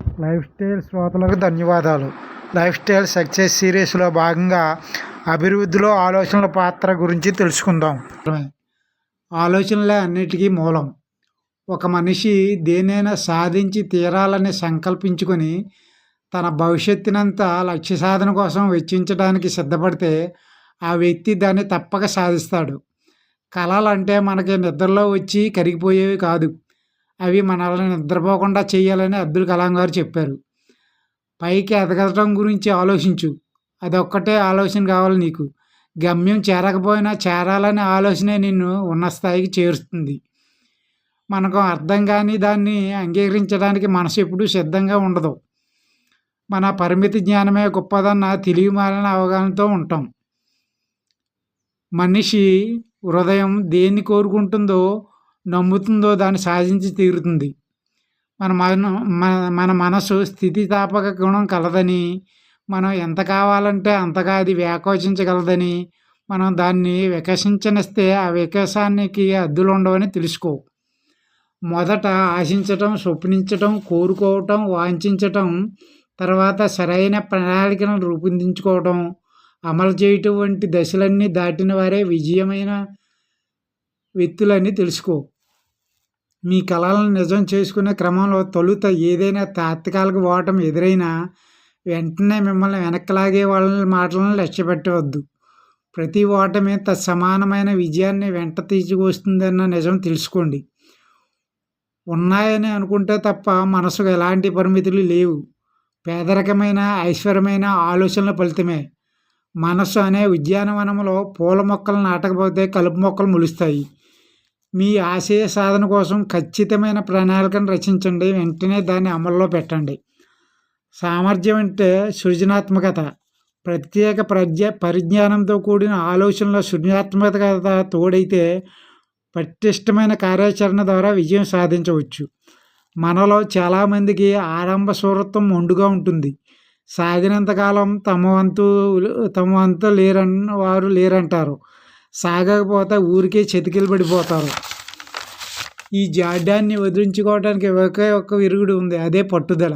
Life style శ్రోతలకు ధన్యవాదాలు. Life style success సిరీస్లో భాగంగా అభివృద్ధిలో ఆలోచనల పాత్ర గురించి తెలుసుకుందాం. ఆలోచనలే అన్నిటికీ మూలం. ఒక మనిషి దేనైనా సాధించి తీరాలని సంకల్పించుకొని తన భవిష్యత్తునంతా లక్ష్య సాధన కోసం వెచ్చించడానికి సిద్ధపడితే ఆ వ్యక్తి దాన్ని తప్పక సాధిస్తాడు. కళలు అంటే మనకి నిద్రలో వచ్చి కరిగిపోయేవి కాదు. అవి మనల్ని నిద్రపోకుండా చేయాలని అబ్దుల్ కలాం గారు చెప్పారు. పైకి ఎదగడం గురించి ఆలోచించు. అదొక్కటే ఆలోచన కావాలి నీకు. గమ్యం చేరకపోయినా చేరాలనే ఆలోచనే నిన్ను ఉన్న స్థాయికి చేరుస్తుంది. మనకు అర్థం కాని దాన్ని అంగీకరించడానికి మనసు ఎప్పుడూ సిద్ధంగా ఉండదు. మన పరిమితి జ్ఞానమే గొప్పదన్న తెలివి మాలిన అవగాహనతో ఉంటాం. మనిషి హృదయం దేన్ని కోరుకుంటుందో నమ్ముతుందో దాన్ని సాధించి తీరుతుంది. మన మన మన మనసు స్థితితాపక గుణం కలదని మనం ఎంత కావాలంటే అంతగా అది వ్యాకోచించగలదని మనం దాన్ని వికసించనిస్తే ఆ వికాసానికి అద్దులు ఉండవని తెలుసుకో మొదట ఆశించటం స్వప్నించటం కోరుకోవటం వాంఛించటం తర్వాత సరైన ప్రణాళికను రూపొందించుకోవటం అమలు చేయటం వంటి దశలన్నీ దాటిన వారే విజయమైన వ్యక్తులని తెలుసుకో మీ కళలను నిజం చేసుకునే క్రమంలో తొలుత ఏదైనా తాత్కాలిక ఓటమి ఎదురైనా వెంటనే మిమ్మల్ని వెనక్కలాగే వాళ్ళ మాటలను లక్ష్యపెట్టవద్దు. ప్రతి ఓటమి సమానమైన విజయాన్ని వెంట తీసుకొస్తుందన్న నిజం తెలుసుకోండి. ఉన్నాయని అనుకుంటే తప్ప మనసుకు ఎలాంటి పరిమితులు లేవు. పేదరికమైన ఐశ్వర్యమైన ఆలోచనల ఫలితమే. మనస్సు అనే ఉద్యానవనంలో పూల మొక్కలు నాటకపోతే కలుపు మొక్కలు మొలుస్తాయి. మీ ఆశయ సాధన కోసం ఖచ్చితమైన ప్రణాళికను రచించండి. వెంటనే దాన్ని అమల్లో పెట్టండి. సామర్థ్యం అంటే సృజనాత్మకత. ప్రత్యేక ప్రజ్ఞ పరిజ్ఞానంతో కూడిన ఆలోచనలో సృజనాత్మకత తోడైతే పటిష్టమైన కార్యాచరణ ద్వారా విజయం సాధించవచ్చు. మనలో చాలామందికి ఆరంభ సూరత్వం మొండుగా ఉంటుంది. సాగినంతకాలం తమ వంతు తమ వంతు లేరన్న వారు లేరంటారు. సాగకపోతే ఊరికే చెతికిలు పడిపోతారు. ఈ జాడ్యాన్ని వదిలించుకోవడానికి ఒకే ఒక్క విరుగుడు ఉంది అదే పట్టుదల.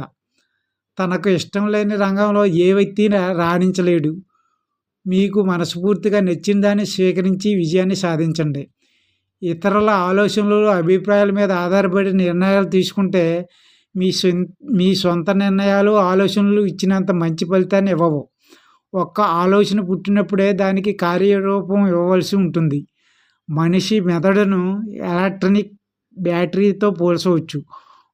తనకు ఇష్టం లేని రంగంలో ఏ వ్యక్తి రాణించలేడు. మీకు మనస్ఫూర్తిగా నచ్చిన దాన్ని స్వీకరించి విజయాన్ని సాధించండి. ఇతరుల ఆలోచనలు అభిప్రాయాల మీద ఆధారపడి నిర్ణయాలు తీసుకుంటే మీ మీ సొంత నిర్ణయాలు ఆలోచనలు ఇచ్చినంత మంచి ఫలితాన్ని ఇవ్వవు. ఒక్క ఆలోచన పుట్టినప్పుడే దానికి కార్యరూపం ఇవ్వవలసి ఉంటుంది. మనిషి మెదడును ఎలక్ట్రానిక్ బ్యాటరీతో పోల్చవచ్చు.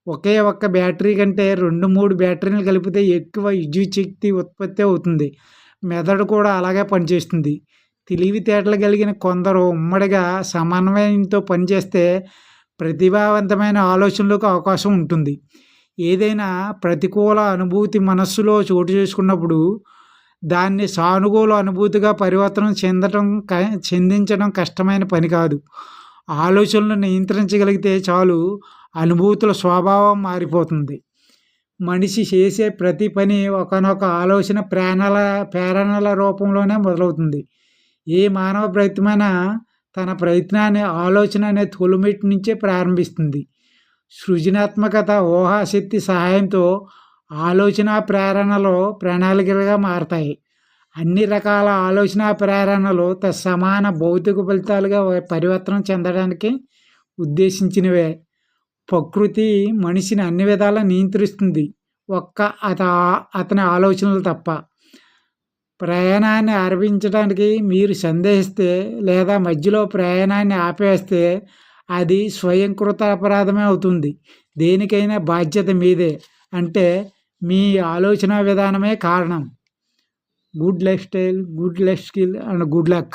ఒకే ఒక్క బ్యాటరీ కంటే రెండు మూడు బ్యాటరీలు కలిపితే ఎక్కువ విద్యుత్ శక్తి ఉత్పత్తి అవుతుంది. మెదడు కూడా అలాగే పనిచేస్తుంది. తెలివితేటలు కలిగిన కొందరు ఉమ్మడిగా సమన్వయంతో పనిచేస్తే ప్రతిభావంతమైన ఆలోచనలకు అవకాశం ఉంటుంది. ఏదైనా ప్రతికూల అనుభూతి మనస్సులో చోటు చేసుకున్నప్పుడు దాన్ని సానుకూల అనుభూతిగా పరివర్తనం చెందటం చెందించడం కష్టమైన పని కాదు. ఆలోచనలు నియంత్రించగలిగితే చాలు అనుభూతుల స్వభావం మారిపోతుంది. మనిషి చేసే ప్రతి పని ఒకనొక ఆలోచన ప్రేరణల ప్రేరణల రూపంలోనే మొదలవుతుంది. ఏ మానవ ప్రయత్నమైనా తన ప్రయత్నాన్ని ఆలోచన అనే తొలిమెట్టు నుంచే ప్రారంభిస్తుంది. సృజనాత్మకత ఊహాశక్తి సహాయంతో ఆలోచన ప్రేరణలు ప్రణాళికలుగా మారతాయి. అన్ని రకాల ఆలోచన ప్రేరణలు సమాన భౌతిక ఫలితాలుగా పరివర్తనం చెందడానికి ఉద్దేశించినవే. ప్రకృతి మనిషిని అన్ని విధాలా నియంత్రిస్తుంది. ఒక్క అత అతని ఆలోచనలు తప్ప. ప్రయాణాన్ని ఆరంభించడానికి మీరు సందేహిస్తే లేదా మధ్యలో ప్రయాణాన్ని ఆపేస్తే అది స్వయంకృత అపరాధమే అవుతుంది. దేనికైనా బాధ్యత మీదే. అంటే మీ ఆలోచన విధానమే కారణం. Good life style good life skill and good luck